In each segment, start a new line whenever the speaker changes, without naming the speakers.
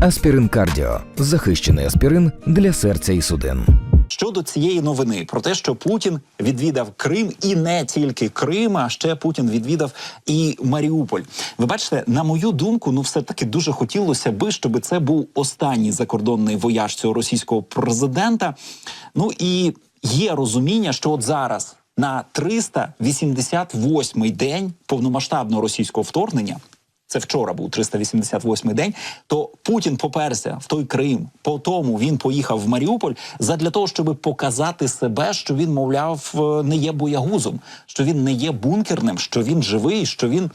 Аспірин Кардіо захищений аспірин для серця і судин.
Щодо цієї новини про те, що Путін відвідав Крим і не тільки Крим, а ще Путін відвідав і Маріуполь. Ви бачите, на мою думку, ну все таки дуже хотілося би, щоб це був останній закордонний вояж цього російського президента. Ну і є розуміння, що от зараз на 388-й день повномасштабного російського вторгнення. Це вчора був 388-й день. То Путін поперся в той Крим. По тому він поїхав в Маріуполь задля того, щоб показати себе, що він, мовляв, е, не є боягузом, що він не є бункерним, що він живий, що він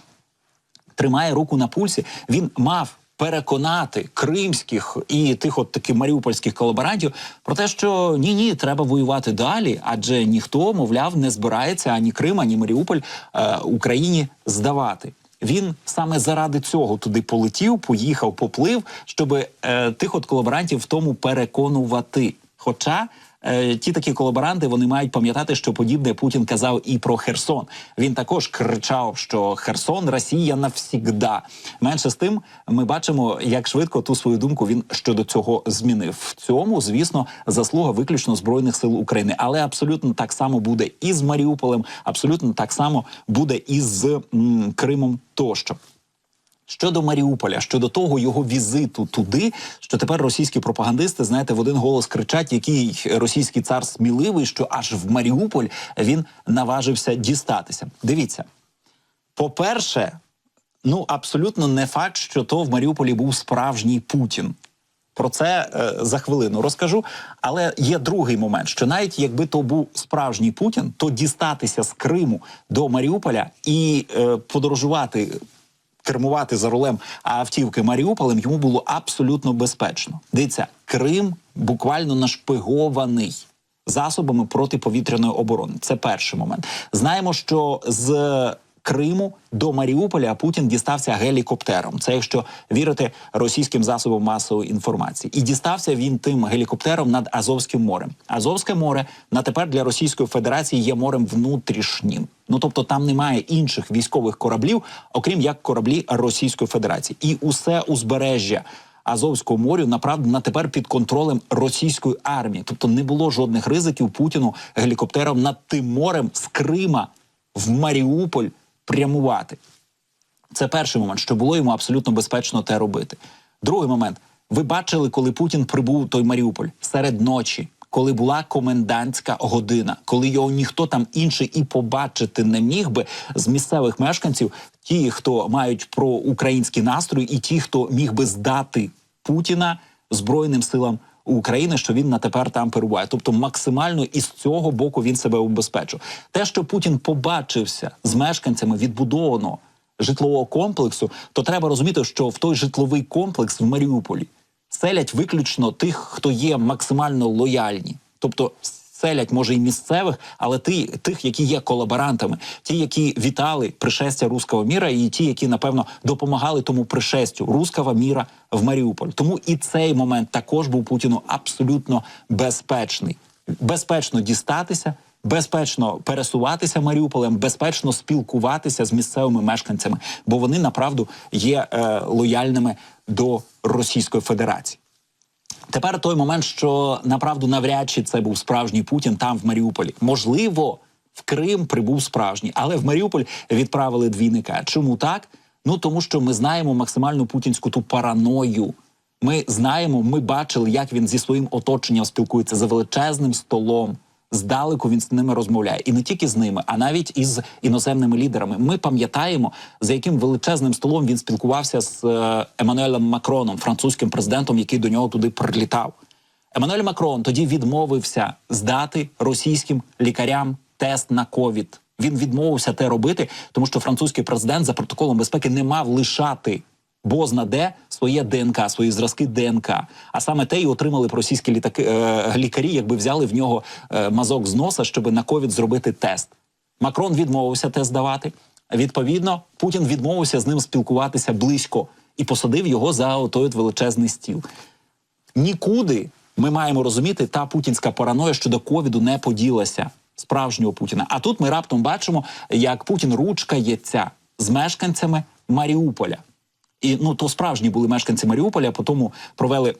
тримає руку на пульсі. Він мав переконати кримських і тих от таких маріупольських колаборантів про те, що ні, ні, треба воювати далі, адже ніхто, мовляв, не збирається ані Крим, ані Маріуполь е, Україні здавати. Він саме заради цього туди полетів, поїхав, поплив, щоб е, тих от колаборантів в тому переконувати. Хоча ті такі колаборанти вони мають пам'ятати, що подібне Путін казав і про Херсон. Він також кричав, що Херсон Росія навсігда. Менше з тим, ми бачимо, як швидко ту свою думку він щодо цього змінив. В цьому, звісно, заслуга виключно збройних сил України, але абсолютно так само буде і з Маріуполем, абсолютно так само буде і з м, Кримом тощо. Щодо Маріуполя, щодо того його візиту туди, що тепер російські пропагандисти, знаєте, в один голос кричать, який російський цар сміливий, що аж в Маріуполь він наважився дістатися. Дивіться, по-перше, ну абсолютно не факт, що то в Маріуполі був справжній Путін. Про це е, за хвилину розкажу. Але є другий момент: що навіть якби то був справжній Путін, то дістатися з Криму до Маріуполя і е, подорожувати кермувати за рулем автівки Маріуполем йому було абсолютно безпечно. Дивіться, Крим буквально нашпигований засобами протиповітряної оборони. Це перший момент. Знаємо, що з Криму до Маріуполя Путін дістався гелікоптером. Це якщо вірити російським засобам масової інформації, і дістався він тим гелікоптером над Азовським морем. Азовське море на тепер для Російської Федерації є морем внутрішнім. Ну тобто там немає інших військових кораблів, окрім як кораблі Російської Федерації, і усе узбережжя. Азовського морю направду на тепер під контролем російської армії, тобто не було жодних ризиків Путіну гелікоптером над тим морем з Крима в Маріуполь прямувати. Це перший момент, що було йому абсолютно безпечно те робити. Другий момент: ви бачили, коли Путін прибув той Маріуполь серед ночі, коли була комендантська година, коли його ніхто там інший і побачити не міг би з місцевих мешканців, ті, хто мають проукраїнські настрої, і ті, хто міг би здати Путіна збройним силам. України, що він на тепер там перебуває, тобто максимально із цього боку він себе убезпечив. Те, що Путін побачився з мешканцями відбудованого житлового комплексу, то треба розуміти, що в той житловий комплекс в Маріуполі селять виключно тих, хто є максимально лояльні, тобто селять може і місцевих, але ті, тих, які є колаборантами, ті, які вітали пришестя руського міра, і ті, які напевно допомагали тому пришестю руського міра в Маріуполь. Тому і цей момент також був Путіну абсолютно безпечний, безпечно дістатися. Безпечно пересуватися Маріуполем, безпечно спілкуватися з місцевими мешканцями, бо вони направду є е, лояльними до Російської Федерації. Тепер той момент, що направду навряд чи це був справжній Путін там в Маріуполі. Можливо, в Крим прибув справжній, але в Маріуполь відправили двійника. Чому так? Ну тому що ми знаємо максимальну путінську ту параною. Ми знаємо, ми бачили, як він зі своїм оточенням спілкується за величезним столом. Здалеку він з ними розмовляє, і не тільки з ними, а навіть із іноземними лідерами. Ми пам'ятаємо, за яким величезним столом він спілкувався з е, Еммануелем Макроном, французьким президентом, який до нього туди прилітав. Еммануель Макрон тоді відмовився здати російським лікарям тест на ковід. Він відмовився те робити, тому що французький президент за протоколом безпеки не мав лишати бозна де своє ДНК, свої зразки ДНК. А саме те і отримали б російські літаки е, лікарі, якби взяли в нього е, мазок з носа, щоб на ковід зробити тест. Макрон відмовився тест давати. Відповідно, Путін відмовився з ним спілкуватися близько і посадив його за отой величезний стіл. Нікуди ми маємо розуміти, та путінська параноя щодо ковіду не поділася справжнього Путіна. А тут ми раптом бачимо, як Путін ручкається з мешканцями Маріуполя. І ну то справжні були мешканці Маріуполя, потім провели.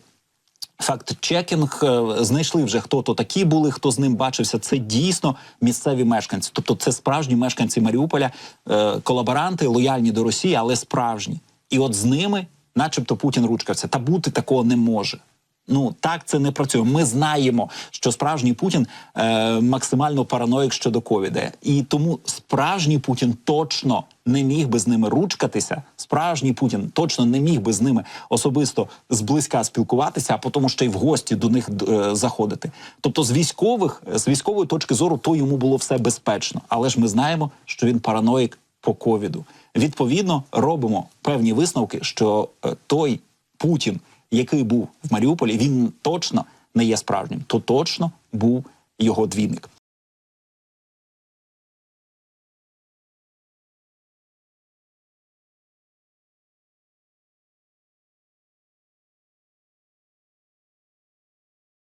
Факт-чекінг е, знайшли вже хто то такі були, хто з ним бачився. Це дійсно місцеві мешканці. Тобто, це справжні мешканці Маріуполя, е, колаборанти, лояльні до Росії, але справжні. І от з ними, начебто, Путін ручкався. Та бути такого не може. Ну так це не працює. Ми знаємо, що справжній Путін е, максимально параноїк щодо ковіда, і тому справжній Путін точно не міг би з ними ручкатися. Справжній Путін точно не міг би з ними особисто зблизька спілкуватися, а потім ще й в гості до них е, заходити. Тобто, з військових, з військової точки зору, то йому було все безпечно. Але ж ми знаємо, що він параноїк по ковіду. Відповідно, робимо певні висновки, що е, той Путін, який був в Маріуполі, він точно не є справжнім, то точно був його двійник.